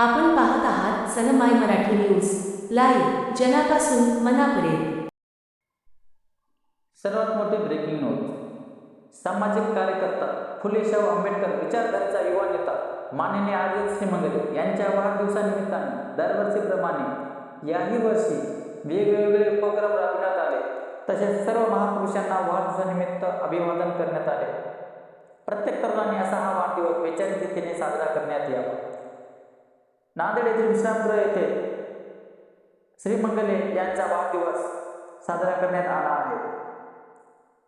आपण पाहत आहात सनमाय मराठी न्यूज. लाईव्ह जनापासून मनापर्यंत सर्वात मोठी ब्रेकिंग न्यूज सामाजिक कार्यकर्ता फुले शाहू आंबेडकर विचारधारेचा युवा नेता माननीय आदिल श्रीमंगले यांच्या वाढदिवसानिमित्ताने दरवर्षीप्रमाणे याही वर्षी वेगवेगळे उपक्रम राबविण्यात आले. तसेच सर्व महापुरुषांना वाढदिवसानिमित्त अभिवादन करण्यात आले. प्रत्येक तरुणाने असा हा वाढदिवस वैचारिक रीतीने साजरा करण्यात यावा. नांदेड येथील विश्रामगृह येथे श्रीमंगले यांचा वाढदिवस साजरा करण्यात आला आहे.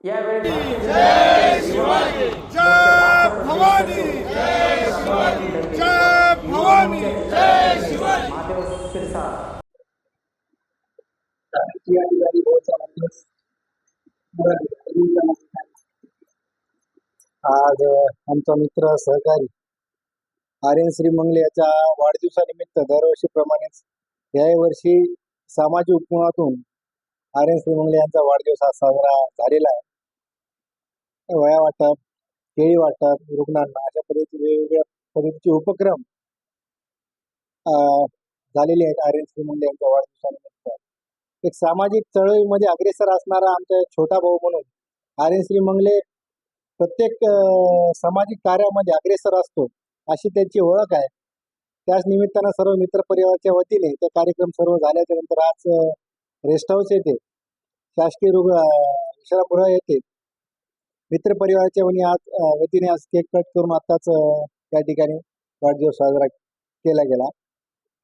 यावेळी जय शिवाजी जय भवानी जय शिवाजी जय भवानी जय शिवाजी. महादेव शिरसाट. या ठिकाणी बहुत वाढदिवस आज आमचा मित्र सहकारी आर्यन श्रीमंगल याच्या वाढदिवसानिमित्त दरवर्षीप्रमाणेच याही वर्षी सामाजिक उपक्रमातून आर्यन श्रीमंगल यांचा वाढदिवस हा साजरा झालेला आहे. वया वाटप केळी वाटप रुग्णांना अशा पद्धतीचे वेगवेगळ्या पद्धतीचे उपक्रम अ, झालेले आहेत आर्यन श्रीमंगल यांच्या वाढदिवसानिमित्त. एक सामाजिक चळवळीमध्ये अग्रेसर असणारा आमचा छोटा भाऊ म्हणून आर्यन श्रीमंगले प्रत्येक सामाजिक कार्यामध्ये अग्रेसर असतो. अशी त्यांची ओळख आहे. त्याच निमित्तानं सर्व मित्र परिवाराच्या वतीने ते कार्यक्रम सर्व झाल्याच्यानंतर आज रेस्ट हाऊस येथे शासकीय रुग्ण विश्रामगृह येथे मित्र परिवाराच्या वनी आज वतीने आज केक कट करून आताच त्या ठिकाणी वाढदिवस साजरा केला गेला.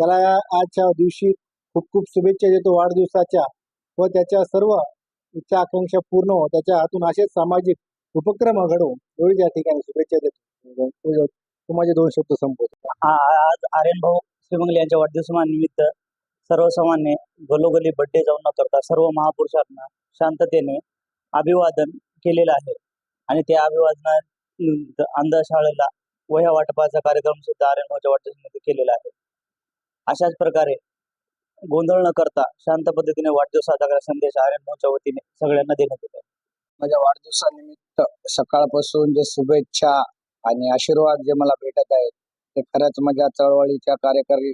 त्याला आजच्या दिवशी खूप खूप शुभेच्छा देतो. वाढदिवसाच्या व त्याच्या सर्व इच्छा आकांक्षा पूर्ण हो त्याच्या हातून असेच सामाजिक उपक्रम घडवून एवढी या ठिकाणी शुभेच्छा देतो. तू- माझे दोन शब्द संपवतो. आज आर्यन भाऊ श्रीमंगले यांच्या वाढदिवसानिमित्त सर्वसामान्य घरोघरी बड्डे जाऊन न करता सर्व महापुरुषांना शांततेने अभिवादन केलेलं आहे. आणि त्या अभिवादना अंधशाळेला वह्या वाटपाचा कार्यक्रम सुद्धा आर्यन भाऊच्या वाढदिवसामध्ये केलेला आहे. अशाच प्रकारे गोंधळ न करता शांत पद्धतीने वाढदिवस साजरा करायचा संदेश आर्यन भाऊच्या वतीने सगळ्यांना देण्यात येतो. माझ्या वाढदिवसानिमित्त सकाळपासून जे शुभेच्छा आणि आशीर्वाद जे मला भेटत आहेत ते खरंच माझ्या चळवळीच्या कार्यकारी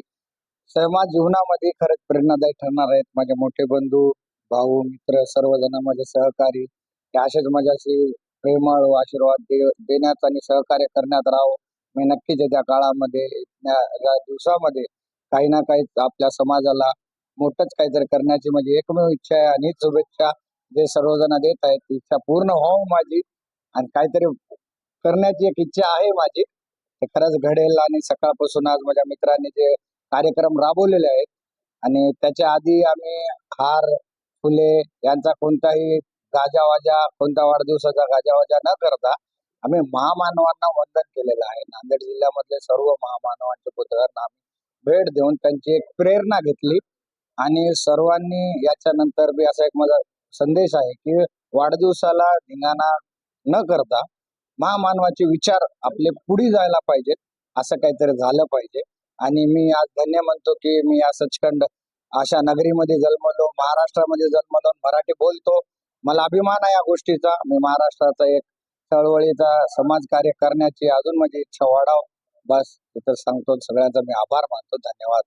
समाज जीवनामध्ये खरंच प्रेरणादायी ठरणार आहेत. माझे मोठे बंधू भाऊ मित्र सर्वजण माझे सहकारी ते असेच माझ्याशी प्रेमळ आशीर्वाद दे- देण्यात आणि सहकार्य करण्यात राहावं. मी नक्कीच त्या काळामध्ये दिवसामध्ये काही ना काही आपल्या समाजाला मोठंच काहीतरी करण्याची माझी एकमेव इच्छा आहे आणि शुभेच्छा जे सर्वजण देत आहेत ती इच्छा पूर्ण व्हावं माझी. आणि काहीतरी करण्याची एक इच्छा आहे माझी. ते खरंच घडेल आणि सकाळपासून आज माझ्या मित्रांनी जे कार्यक्रम राबवलेले आहेत आणि त्याच्या आधी आम्ही हार फुले यांचा कोणताही गाजावाजा कोणता वाढदिवसाचा गाजावाजा न करता आम्ही महामानवांना वंदन केलेलं आहे. नांदेड जिल्ह्यामधले सर्व महामानवांच्या पुतळ्यांना आम्ही भेट देऊन त्यांची एक प्रेरणा घेतली आणि सर्वांनी याच्यानंतर बी असा एक माझा संदेश आहे की वाढदिवसाला धिंगाणा न करता महामानवाचे विचार आपले पुढे जायला पाहिजेत असं काहीतरी झालं पाहिजे. आणि मी आज धन्य म्हणतो की मी या सचखंड अशा नगरीमध्ये जन्मलो महाराष्ट्रामध्ये जन्मलो मराठी बोलतो. मला अभिमान आहे या गोष्टीचा. मी महाराष्ट्राचा एक चळवळीचा समाजकार्य करण्याची अजून माझी इच्छा वाढाव. बस इथं सांगतो सगळ्यांचा मी आभार मानतो. धन्यवाद.